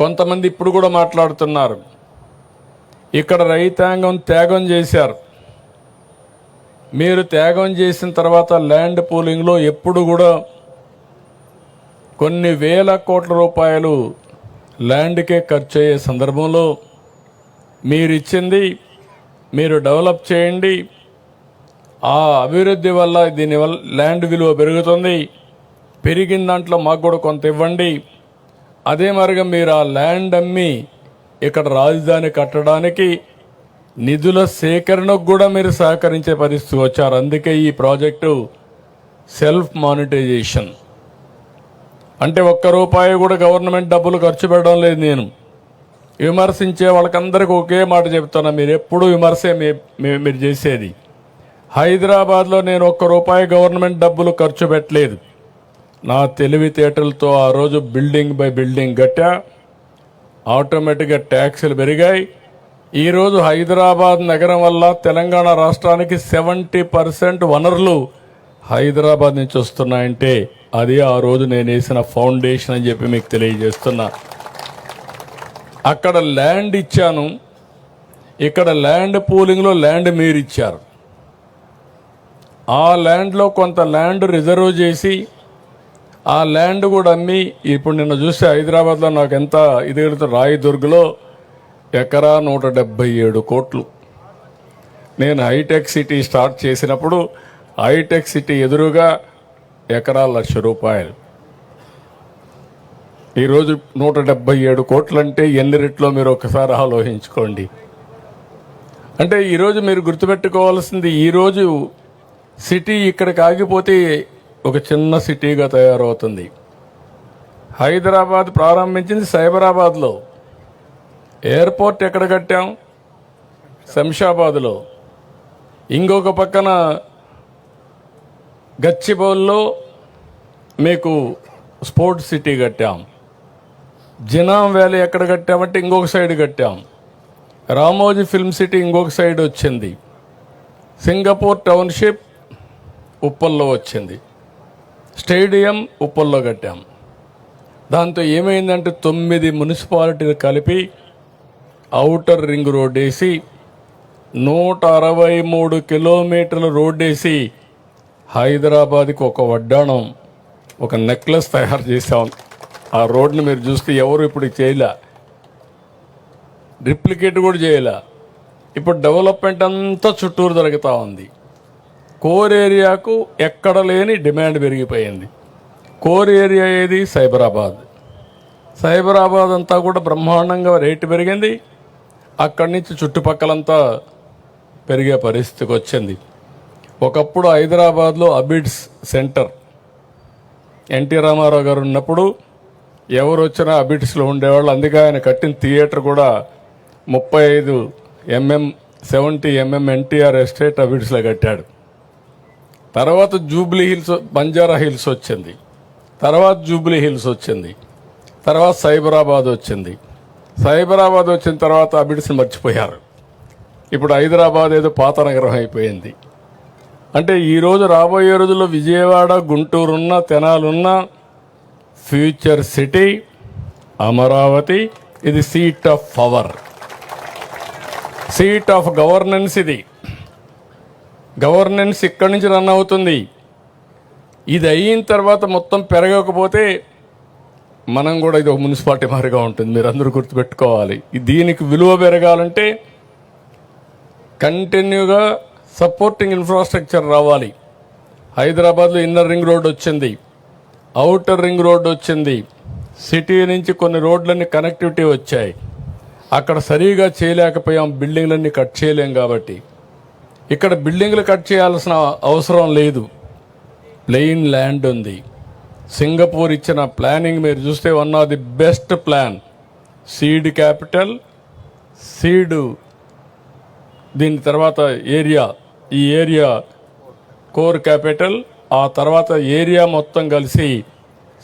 కొంతమంది ఇప్పుడు కూడా మాట్లాడుతున్నారు. ఇక్కడ రైతాంగం త్యాగం చేశారు. మీరు త్యాగం చేసిన తర్వాత ల్యాండ్ పూలింగ్లో ఎప్పుడు కూడా కొన్ని వేల కోట్ల రూపాయలు ల్యాండ్కే ఖర్చు అయ్యే సందర్భంలో మీరు ఇచ్చింది మీరు డెవలప్ చేయండి. ఆ అభివృద్ధి వల్ల దీనివల్ల ల్యాండ్ విలువ పెరుగుతుంది. పెరిగిన దాంట్లో మాకు కూడా కొంత ఇవ్వండి. అదే మార్గం మీరు ఆ ల్యాండ్ అమ్మి ఇక్కడ రాజధాని కట్టడానికి నిధుల సేకరణకు కూడా మీరు సహకరించే పరిస్థితి వచ్చారు. అందుకే ఈ ప్రాజెక్టు సెల్ఫ్ మానిటైజేషన్. అంటే ఒక్క రూపాయి కూడా గవర్నమెంట్ డబ్బులు ఖర్చు పెట్టడం లేదు నేను. విమర్శించే వాళ్ళకందరికీ ఒకే మాట చెప్తున్నా మీరు ఎప్పుడూ విమర్శే మీ- మీరు చేసేది. హైదరాబాద్లో నేను ఒక్క రూపాయి గవర్నమెంట్ డబ్బులు ఖర్చు పెట్టలేదు. నా తెలివితేటలతో ఆ రోజు బిల్డింగ్ బై బిల్డింగ్ కట్టా ఆటోమేటిక్గా ట్యాక్సులు పెరిగాయి. ఈరోజు హైదరాబాద్ నగరం వల్ల తెలంగాణ రాష్ట్రానికి సెవెంటీ పర్సెంట్ వనరులు హైదరాబాద్ నుంచి వస్తున్నాయంటే అది ఆ రోజు నేను వేసిన ఫౌండేషన్ అని చెప్పి మీకు తెలియజేస్తున్నా. అక్కడ ల్యాండ్ ఇచ్చాను. ఇక్కడ ల్యాండ్ పూలింగ్లో ల్యాండ్ మీరు ఇచ్చారు ఆ ల్యాండ్లో కొంత ల్యాండ్ రిజర్వ్ చేసి ఆ ల్యాండ్ కూడా అమ్మి ఇప్పుడు నిన్న చూస్తే హైదరాబాద్లో నాకు ఎంత ఇది వెళుతుంది రాయదుర్గ్లో ఎకరా నూట డెబ్బై ఏడు కోట్లు. నేను హైటెక్ సిటీ స్టార్ట్ చేసినప్పుడు హైటెక్ సిటీ ఎదురుగా ఎకరా లక్ష రూపాయలు. ఈరోజు నూట డెబ్బై ఏడు కోట్లంటే ఎన్ని రెట్లో మీరు ఒకసారి ఆలోచించుకోండి. అంటే ఈరోజు మీరు గుర్తుపెట్టుకోవాల్సింది ఈరోజు సిటీ ఇక్కడికి ఆగిపోతే ఒక చిన్న సిటీగా తయారవుతుంది. హైదరాబాద్ ప్రారంభించింది సైబరాబాద్లో. ఎయిర్పోర్ట్ ఎక్కడ కట్టాం? శంషాబాద్లో. ఇంకొక పక్కన గచ్చిబౌల్లో మీకు స్పోర్ట్స్ సిటీ కట్టాం. జినాం వ్యాలీ ఎక్కడ కట్టామంటే ఇంకొక సైడ్ కట్టాం. రామోజీ ఫిల్మ్ సిటీ ఇంకొక సైడ్ వచ్చింది. సింగపూర్ టౌన్షిప్ ఉప్పల్లో వచ్చింది. స్టేడియం ఉప్పల్లో కట్టాం. దాంతో ఏమైందంటే తొమ్మిది మున్సిపాలిటీలు కలిపి ఔటర్ రింగ్ రోడ్ వేసి నూట అరవై మూడు కిలోమీటర్ల రోడ్ వేసి హైదరాబాద్కి ఒక వడ్డాణం ఒక నెక్లెస్ తయారు చేసాం ఆ రోడ్ని మీరు చూస్తే ఎవరు ఇప్పుడు చేయలే. రిప్లికేట్ కూడా చేయలే. ఇప్పుడు డెవలప్మెంట్ అంతా చుట్టూరు జరుగుతూ ఉంది. కోర్ ఏరియాకు ఎక్కడ లేని డిమాండ్ పెరిగిపోయింది. కోర్ ఏరియా ఏది? సైబరాబాద్. సైబరాబాద్ అంతా కూడా బ్రహ్మాండంగా రేటు పెరిగింది. అక్కడి నుంచి చుట్టుపక్కలంతా పెరిగే పరిస్థితికి వచ్చింది. ఒకప్పుడు హైదరాబాద్లో అబిడ్స్ సెంటర్. ఎన్టీ రామారావు గారు ఉన్నప్పుడు ఎవరు వచ్చినా అబిడ్స్లో ఉండేవాళ్ళు. అందుకే ఆయన కట్టిన థియేటర్ కూడా ముప్పై ఐదు MM seventy MM NTR estate అబిడ్స్లో కట్టాడు. తర్వాత జూబ్లీ హిల్స్ బంజారా హిల్స్ వచ్చింది. తర్వాత జూబ్లీ హిల్స్ వచ్చింది. తర్వాత సైబరాబాద్ వచ్చింది. సైబరాబాద్ వచ్చిన తర్వాత అబిడ్స్ని మర్చిపోయారు. ఇప్పుడు హైదరాబాద్ ఏదో పాత నగరం అయిపోయింది. అంటే ఈరోజు రాబోయే రోజుల్లో విజయవాడ గుంటూరున్న తెనాలున్న ఫ్యూచర్ సిటీ అమరావతి ఇది seat of power. Seat of governance ఇది. గవర్నెన్స్ ఇక్కడి నుంచి రన్ అవుతుంది. ఇది అయిన తర్వాత మొత్తం పెరగకపోతే మనం కూడా ఇది ఒక మున్సిపాలిటీ మారిగా ఉంటుంది. మీరు అందరూ గుర్తుపెట్టుకోవాలి. దీనికి విలువ పెరగాలంటే కంటిన్యూగా సపోర్టింగ్ ఇన్ఫ్రాస్ట్రక్చర్ రావాలి. హైదరాబాద్లో ఇన్నర్ రింగ్ రోడ్ వచ్చింది. అవుటర్ రింగ్ రోడ్ వచ్చింది. సిటీ నుంచి కొన్ని రోడ్లన్నీ కనెక్టివిటీ వచ్చాయి. అక్కడ సరిగా చేయలేకపోయాం. బిల్డింగ్లన్నీ కట్ చేయలేం కాబట్టి. ఇక్కడ బిల్డింగ్లు కట్ చేయాల్సిన అవసరం లేదు. ప్లెయిన్ ల్యాండ్ ఉంది. సింగపూర్ ఇచ్చిన ప్లానింగ్ మీరు చూస్తే one of the best plan. Seed capital seed దీని తర్వాత ఏరియా ఈ ఏరియా కోర్ క్యాపిటల్ ఆ తర్వాత ఏరియా మొత్తం కలిసి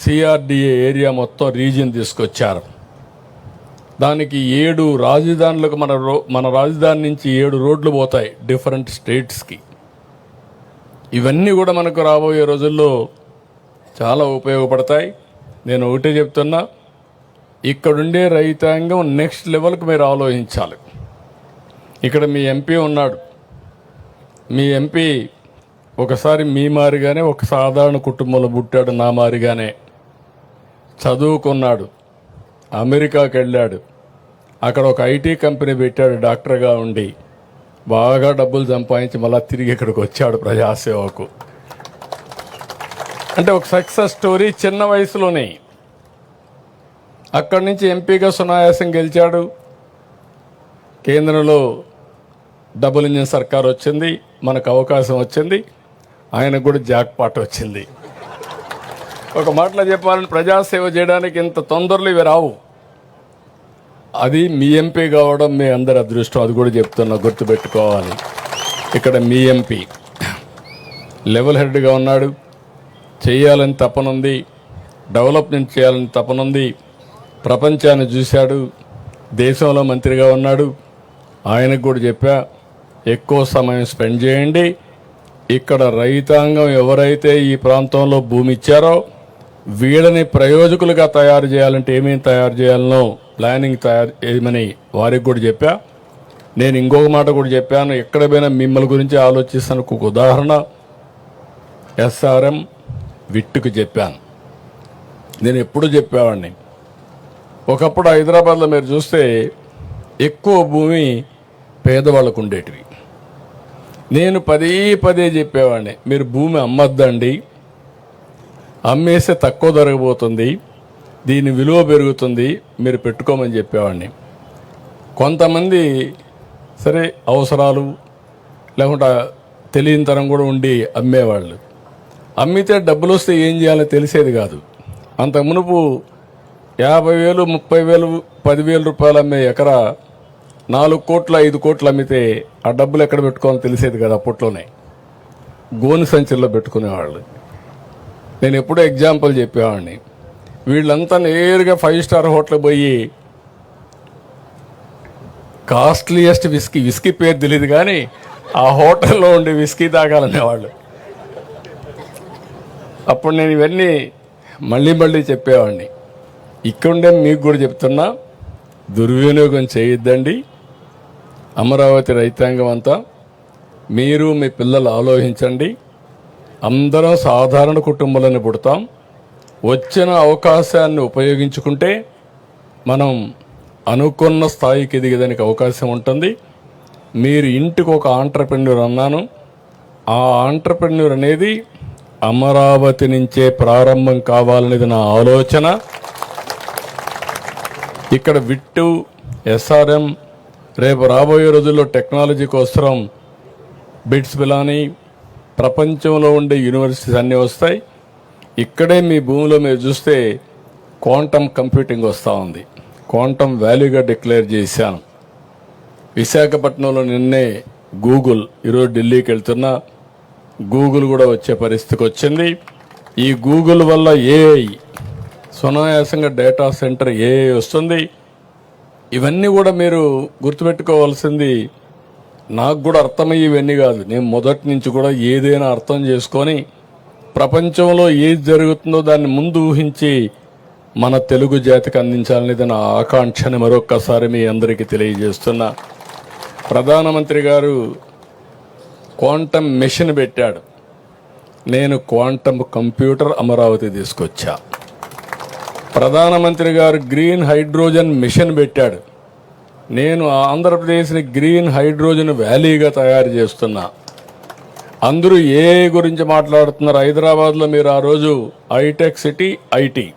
సిఆర్డిఏ ఏరియా మొత్తం రీజియన్ తీసుకొచ్చారు. దానికి ఏడు రాజధానులకు మన రో మన రాజధాని నుంచి ఏడు రోడ్లు పోతాయి డిఫరెంట్ స్టేట్స్కి ఇవన్నీ కూడా మనకు రాబోయే రోజుల్లో చాలా ఉపయోగపడతాయి. నేను ఒకటే చెప్తున్నా ఇక్కడుండే రైతాంగం నెక్స్ట్ లెవెల్కి మీరు ఆలోచించాలి. ఇక్కడ మీ ఎంపీ ఉన్నాడు. మీ ఎంపీ ఒకసారి మీ మారిగానే ఒక సాధారణ కుటుంబంలో పుట్టాడు నా మారిగానే. చదువుకున్నాడు. అమెరికాకి వెళ్ళాడు అక్కడ ఒక ఐటీ కంపెనీ పెట్టాడు డాక్టర్గా ఉండి. బాగా డబ్బులు సంపాదించి మళ్ళీ తిరిగి ఇక్కడికి వచ్చాడు ప్రజాసేవకు. అంటే ఒక సక్సెస్ స్టోరీ చిన్న వయసులోనే. అక్కడి నుంచి ఎంపీగా సునాయాసం గెలిచాడు. కేంద్రంలో డబుల్ ఇంజిన్ సర్కార్ వచ్చింది. మనకు అవకాశం వచ్చింది. ఆయనకు కూడా జాక్పాట్ వచ్చింది. ఒక మాటలో చెప్పాలని ప్రజాసేవ చేయడానికి ఇంత తొందరలు ఇవి రావు. అది మీ ఎంపీ కావడం మీ అందరి అదృష్టం అది కూడా చెప్తున్నా గుర్తుపెట్టుకోవాలి. ఇక్కడ మీ ఎంపీ లెవెల్ హెడ్గా ఉన్నాడు. చేయాలని తపనుంది. డెవలప్మెంట్ చేయాలని తపనుంది. ప్రపంచాన్ని చూశాడు. దేశంలో మంత్రిగా ఉన్నాడు. ఆయనకు కూడా చెప్పా ఎక్కువ సమయం స్పెండ్ చేయండి. ఇక్కడ రైతాంగం ఎవరైతే ఈ ప్రాంతంలో భూమి ఇచ్చారో వీళ్ళని ప్రయోజకులుగా తయారు చేయాలంటే ఏమేమి తయారు చేయాలనో ప్లానింగ్ తయారు చేయమని వారికి కూడా చెప్పా. నేను ఇంకొక మాట కూడా చెప్పాను. ఎక్కడ పోయినా మిమ్మల్ని గురించి ఆలోచిస్తాను. ఒక ఉదాహరణ ఎస్ఆర్ఎం విట్టుకు చెప్పాను. నేను ఎప్పుడు చెప్పేవాడిని. ఒకప్పుడు హైదరాబాద్లో మీరు చూస్తే ఎక్కువ భూమి పేదవాళ్ళకు ఉండేటివి. నేను పదే పదే చెప్పేవాడిని. మీరు భూమి అమ్మద్దండి. అమ్మేస్తే తక్కువ దొరకబోతుంది దీని విలువ పెరుగుతుంది మీరు పెట్టుకోమని చెప్పేవాడిని. కొంతమంది సరే అవసరాలు లేకుండా తెలియనితనం కూడా ఉండి అమ్మేవాళ్ళు. అమ్మితే డబ్బులు వస్తే ఏం చేయాలో తెలిసేది కాదు. అంత మునుపు యాభై వేలు ముప్పై వేలు పదివేల రూపాయలు అమ్మే ఎకరా నాలుగు కోట్లు ఐదు కోట్లు అమ్మితే ఆ డబ్బులు ఎక్కడ పెట్టుకోవాలో తెలిసేది కదా అప్పట్లోనే. గోను సంచుల్లో పెట్టుకునేవాళ్ళు. నేను ఎప్పుడూ ఎగ్జాంపుల్ చెప్పేవాడిని. వీళ్ళంతా నేరుగా ఫైవ్ స్టార్ హోటల్ పోయి కాస్ట్లీయెస్ట్ విస్కీ విస్కీ పేరు తెలియదు కానీ ఆ హోటల్లో ఉండే విస్కీ తాగాలనేవాళ్ళు. అప్పుడు నేను ఇవన్నీ మళ్ళీ మళ్ళీ చెప్పేవాడిని. ఇక్కడుండే మీకు కూడా చెప్తున్నా దుర్వినియోగం చేయొద్దండి. అమరావతి రైతాంగం అంతా మీరు మీ పిల్లలు ఆలోచించండి. అందరం సాధారణ కుటుంబాలను పుడతాం. వచ్చిన అవకాశాన్ని ఉపయోగించుకుంటే మనం అనుకున్న స్థాయికి ఎదిగేదానికి అవకాశం ఉంటుంది. మీరు ఇంటికి ఒక ఆంటర్ప్రెన్యూర్ అన్నాను. ఆ ఆంటర్ప్రెన్యూర్ అనేది అమరావతి నుంచే ప్రారంభం కావాలనేది నా ఆలోచన. ఇక్కడ విట్టు ఎస్ఆర్ఎం రేపు రాబోయే రోజుల్లో టెక్నాలజీ కోసం బిట్స్ బిలానీ ప్రపంచంలో ఉండే యూనివర్సిటీస్ అన్నీ వస్తాయి. ఇక్కడే మీ భూమిలో మీరు చూస్తే క్వాంటమ్ కంప్యూటింగ్ వస్తూ ఉంది. క్వాంటమ్ వాల్యూగా డిక్లేర్ చేశాను. విశాఖపట్నంలో నిన్నే గూగుల్ ఈరోజు ఢిల్లీకి వెళ్తున్నా. గూగుల్ కూడా వచ్చే పరిస్థితికి వచ్చింది. ఈ గూగుల్ వల్ల ఏఐ సునాయాసంగా డేటా సెంటర్ ఏఐ వస్తుంది. ఇవన్నీ కూడా మీరు గుర్తుపెట్టుకోవాల్సింది నాకు కూడా అర్థమయ్యి ఇవన్నీ కాదు. నేను మొదటి నుంచి కూడా ఏదైనా అర్థం చేసుకొని ప్రపంచంలో ఏది జరుగుతుందో దాన్ని ముందు ఊహించి మన తెలుగు జాతికి అందించాలనేది నా ఆకాంక్షని మరొక్కసారి మీ అందరికీ తెలియజేస్తున్నా. ప్రధానమంత్రి గారు క్వాంటమ్ మెషిన్ పెట్టాడు. నేను క్వాంటమ్ కంప్యూటర్ అమరావతి తీసుకొచ్చా. ప్రధానమంత్రి గారు గ్రీన్ హైడ్రోజన్ మిషన్ పెట్టాడు. నేను ఆంధ్రప్రదేశ్ని గ్రీన్ హైడ్రోజన్ వ్యాలీగా తయారు చేస్తున్నా. అందరూ ఏ గురించి మాట్లాడుతున్నారు? హైదరాబాద్లో మీరు ఆ రోజు హైటెక్ సిటీ ఐటీ.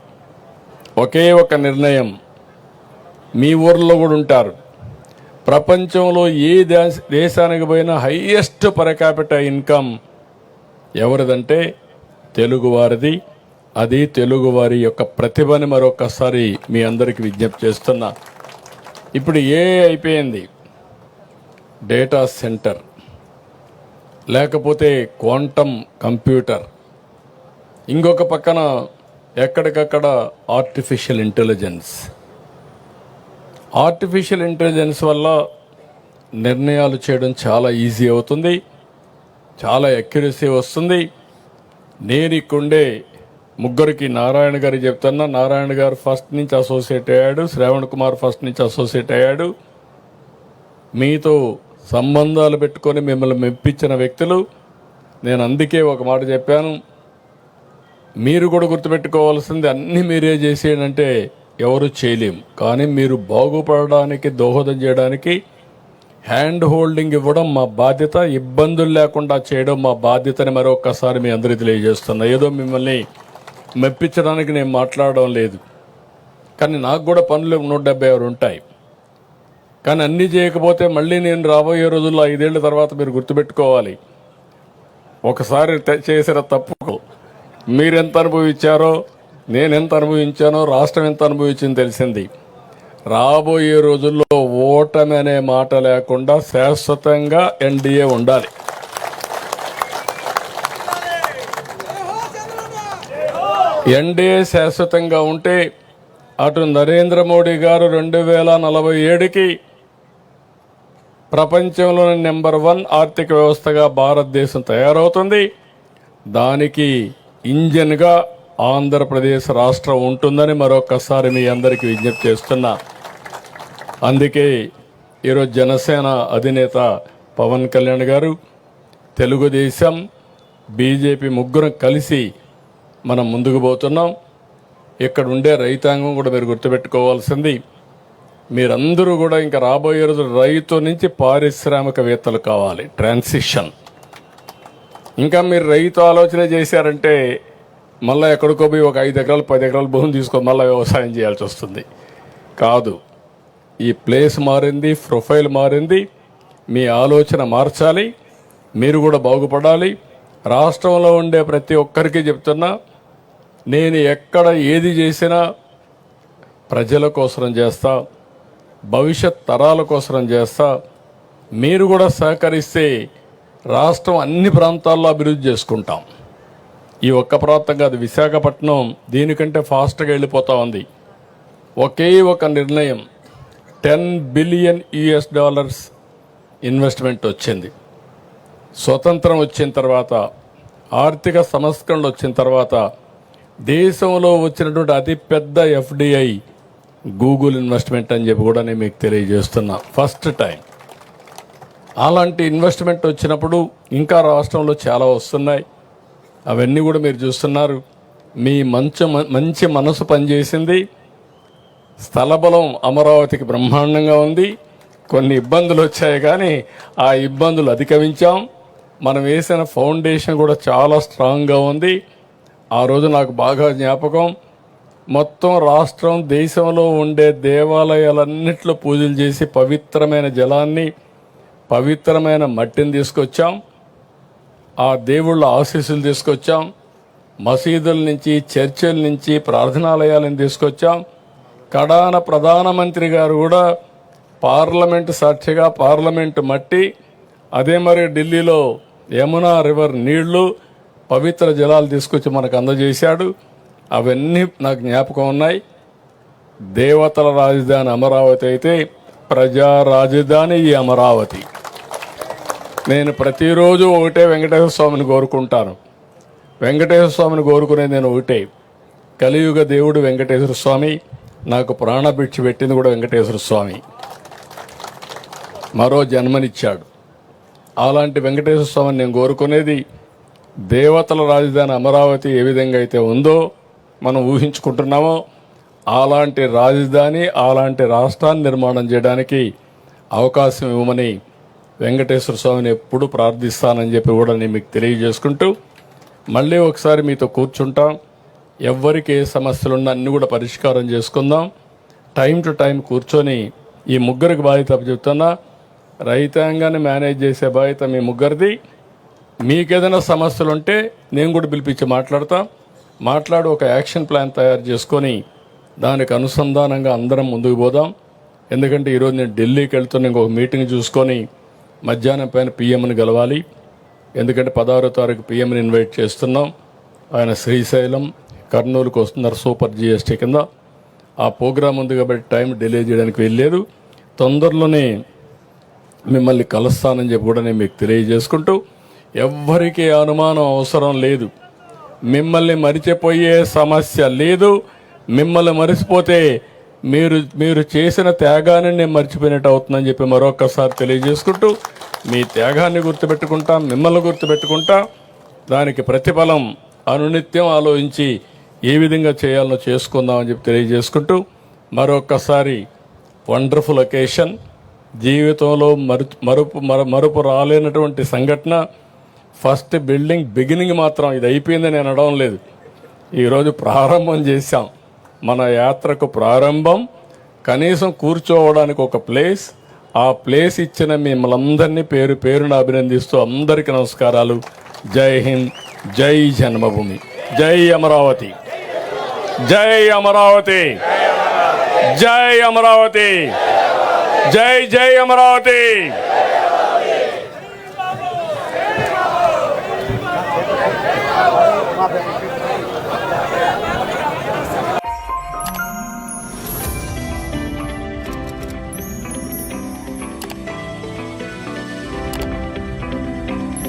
ఒకే ఒక నిర్ణయం. మీ ఊర్లో కూడా ఉంటారు. ప్రపంచంలో ఏ దేశ దేశానికి పోయినా హైయెస్ట్ పరకాపిట ఇన్కమ్ ఎవరిదంటే తెలుగువారిది. అది తెలుగువారి యొక్క ప్రతిభని మరొకసారి మీ అందరికీ విజ్ఞప్తి చేస్తున్నా. ఇప్పుడు ఏ అయిపోయింది? డేటా సెంటర్ లేకపోతే క్వాంటమ్ కంప్యూటర్ ఇంకొక పక్కన ఎక్కడికక్కడ ఆర్టిఫిషియల్ ఇంటెలిజెన్స్ ఆర్టిఫిషియల్ ఇంటెలిజెన్స్ వల్ల నిర్ణయాలు చేయడం చాలా ఈజీ అవుతుంది. చాలా ఎక్యురసీ వస్తుంది. నేను ఇక్కడుండే ముగ్గురికి నారాయణ గారి చెప్తున్నా. నారాయణ గారు ఫస్ట్ నుంచి అసోసియేట్ అయ్యాడు. శ్రావణ్ కుమార్ ఫస్ట్ నుంచి అసోసియేట్ అయ్యాడు. మీతో సంబంధాలు పెట్టుకొని మిమ్మల్ని మెప్పించిన వ్యక్తులు. నేను అందుకే ఒక మాట చెప్పాను. మీరు కూడా గుర్తుపెట్టుకోవాల్సింది అన్ని మీరే చేసేయంటే ఎవరు చేయలేం. కానీ మీరు బాగుపడడానికి దోహదం చేయడానికి హ్యాండ్ హోల్డింగ్ ఇవ్వడం మా బాధ్యత. ఇబ్బందులు లేకుండా చేయడం మా బాధ్యతని మరొకసారి మీ అందరికీ తెలియజేస్తున్నా. ఏదో మిమ్మల్ని మెప్పించడానికి నేను మాట్లాడడం లేదు. కానీ నాకు కూడా పనులు నూట డెబ్బై ఆరు ఉంటాయి. కానీ అన్నీ చేయకపోతే మళ్ళీ నేను రాబోయే రోజుల్లో ఐదేళ్ళ తర్వాత మీరు గుర్తుపెట్టుకోవాలి. ఒకసారి చేసిన తప్పుకు మీరెంత అనుభవించారో నేను ఎంత అనుభవించానో రాష్ట్రం ఎంత అనుభవించింది తెలిసింది. రాబోయే రోజుల్లో ఓటమి అనే మాట లేకుండా శాశ్వతంగా ఎన్డీఏ ఉండాలి. ఎన్డీఏ శాశ్వతంగా ఉంటే అటు నరేంద్ర మోడీ గారు రెండు వేల నలభై ఏడుకి ప్రపంచంలోని నెంబర్ వన్ ఆర్థిక వ్యవస్థగా భారతదేశం తయారవుతుంది. దానికి ఇంజన్గా ఆంధ్రప్రదేశ్ రాష్ట్రం ఉంటుందని మరొకసారి మీ అందరికీ విజ్ఞప్తి చేస్తున్నా. అందుకే ఈరోజు జనసేన అధినేత పవన్ కళ్యాణ్ గారు తెలుగుదేశం బీజేపీ ముగ్గురం కలిసి మనం ముందుకు పోతున్నాం. ఇక్కడ ఉండే రైతాంగం కూడా మీరు గుర్తుపెట్టుకోవాల్సింది మీరందరూ కూడా ఇంకా రాబోయే రోజు రైతు నుంచి పారిశ్రామికవేత్తలు కావాలి. ట్రాన్సిషన్ ఇంకా మీరు రైతు ఆలోచన చేశారంటే మళ్ళీ ఎక్కడికో పోయి ఒక ఐదు ఎకరాలు పది ఎకరాలు భూమి తీసుకొని మళ్ళీ వ్యవసాయం చేయాల్సి వస్తుంది. కాదు ఈ ప్లేస్ మారింది ప్రొఫైల్ మారింది మీ ఆలోచన మార్చాలి మీరు కూడా బాగుపడాలి. రాష్ట్రంలో ఉండే ప్రతి ఒక్కరికి చెప్తున్నా నేను ఎక్కడ ఏది చేసినా ప్రజల కోసం చేస్తా భవిష్యత్ తరాల కోసం చేస్తా. మీరు కూడా సహకరిస్తే రాష్ట్రం అన్ని ప్రాంతాల్లో అభివృద్ధి చేసుకుంటాం. ఈ ఒక్క ప్రాంతం కాదు విశాఖపట్నం దీనికంటే ఫాస్ట్గా వెళ్ళిపోతా ఉంది. ఒకే ఒక నిర్ణయం ten billion US dollars investment వచ్చింది. స్వతంత్రం వచ్చిన తర్వాత ఆర్థిక సంస్కరణలు వచ్చిన తర్వాత దేశంలో వచ్చినటువంటి అతిపెద్ద ఎఫ్డిఐ గూగుల్ ఇన్వెస్ట్మెంట్ అని చెప్పి కూడా నేను మీకు తెలియజేస్తున్నా. First time. అలాంటి ఇన్వెస్ట్మెంట్ వచ్చినప్పుడు ఇంకా రాష్ట్రంలో చాలా వస్తున్నాయి. అవన్నీ కూడా మీరు చూస్తున్నారు. మీ మంచి మంచి మనసు పనిచేసింది. స్థలబలం అమరావతికి బ్రహ్మాండంగా ఉంది. కొన్ని ఇబ్బందులు వచ్చాయి కానీ ఆ ఇబ్బందులు అధిగమించాం. మనం వేసిన ఫౌండేషన్ కూడా చాలా స్ట్రాంగ్గా ఉంది. ఆ రోజు నాకు బాగా జ్ఞాపకం. మొత్తం రాష్ట్రం దేశంలో ఉండే దేవాలయాలన్నింటిలో పూజలు చేసి పవిత్రమైన జలాన్ని పవిత్రమైన మట్టిని తీసుకొచ్చాం. ఆ దేవుళ్ళ ఆశీస్సులు తీసుకొచ్చాం. మసీదుల నుంచి చర్చిల నుంచి ప్రార్థనాలయాలను తీసుకొచ్చాం. కడాన ప్రధానమంత్రి గారు కూడా పార్లమెంటు సాక్షిగా పార్లమెంటు మట్టి. అదే మరి ఢిల్లీలో యమునా రివర్ నీళ్ళు పవిత్ర జలాలు తీసుకొచ్చి మనకు అందజేశాడు. అవన్నీ నాకు జ్ఞాపకం ఉన్నాయి. దేవతల రాజధాని అమరావతి అయితే ప్రజా రాజధాని ఈ అమరావతి. నేను ప్రతిరోజు ఒకటే వెంకటేశ్వర స్వామిని కోరుకుంటాను. వెంకటేశ్వర స్వామిని కోరుకునేది నేను ఒకటే. కలియుగ దేవుడు వెంకటేశ్వర స్వామి నాకు ప్రాణభిక్ష పెట్టింది కూడా వెంకటేశ్వర స్వామి. మరో జన్మనిచ్చాడు. అలాంటి వెంకటేశ్వర స్వామిని నేను కోరుకునేది దేవతల రాజధాని అమరావతి ఏ విధంగా అయితే ఉందో మనం ఊహించుకుంటున్నామో అలాంటి రాజధాని అలాంటి రాష్ట్రాన్ని నిర్మాణం చేయడానికి అవకాశం ఇవ్వమని వెంకటేశ్వర స్వామిని ఎప్పుడు ప్రార్థిస్తానని చెప్పి కూడా నేను మీకు తెలియజేసుకుంటూ మళ్ళీ ఒకసారి మీతో కూర్చుంటాం. ఎవరికి ఏ సమస్యలున్నా అన్నీ కూడా పరిష్కారం చేసుకుందాం. టైం టు టైం కూర్చొని ఈ ముగ్గురికి బాధ్యత చెప్తున్నా రైతాంగాన్ని మేనేజ్ చేసే బాధ్యత మీ ముగ్గురిది. మీకేదైనా సమస్యలు ఉంటే నేను కూడా పిలిపించి మాట్లాడతా. మాట్లాడి ఒక యాక్షన్ ప్లాన్ తయారు చేసుకొని దానికి అనుసంధానంగా అందరం ముందుకు పోదాం. ఎందుకంటే ఈరోజు నేను ఢిల్లీకి వెళ్తున్న ఇంకొక మీటింగ్ చూసుకొని మధ్యాహ్నం పైన పిఎంని గెలవాలి. ఎందుకంటే పదహారో తారీఖు పిఎంని ఇన్వైట్ చేస్తున్నాం. ఆయన శ్రీశైలం కర్నూలుకు వస్తున్నారు సూపర్ జిఎస్టీ కింద. ఆ ప్రోగ్రాం ఉంది కాబట్టి టైం డిలే చేయడానికి వెళ్ళలేదు తొందరలోనే మిమ్మల్ని కలుస్తానని చెప్పి కూడా నేను మీకు తెలియజేసుకుంటూ ఎవ్వరికీ అనుమానం అవసరం లేదు. మిమ్మల్ని మరిచిపోయే సమస్య లేదు. మిమ్మల్ని మరిచిపోతే మీరు మీరు చేసిన త్యాగాన్ని నేను మర్చిపోయినట్టు అవుతుందని చెప్పి మరొకసారి తెలియజేసుకుంటూ మీ త్యాగాన్ని గుర్తుపెట్టుకుంటా మిమ్మల్ని గుర్తుపెట్టుకుంటా దానికి ప్రతిఫలం అనునిత్యం ఆలోచించి ఏ విధంగా చేయాలో చేసుకుందామని చెప్పి తెలియజేసుకుంటూ మరొకసారి వండర్ఫుల్ ఒకేషన్ జీవితంలో మరు మరుపు మర మరుపు రాలేనటువంటి సంఘటన ఫస్ట్ బిల్డింగ్ బిగినింగ్ మాత్రం ఇది అయిపోయిందని నేను అనడం లేదు. ఈరోజు ప్రారంభం చేశాం. మన యాత్రకు ప్రారంభం కనీసం కూర్చోవడానికి ఒక ప్లేస్ ఆ ప్లేస్ ఇచ్చిన మిమ్మల్ని అందరినీ పేరు పేరును అభినందిస్తూ అందరికీ నమస్కారాలు. జై హింద్ జై జన్మభూమి. జై అమరావతి. జై అమరావతి. జై అమరావతి. జై జై అమరావతి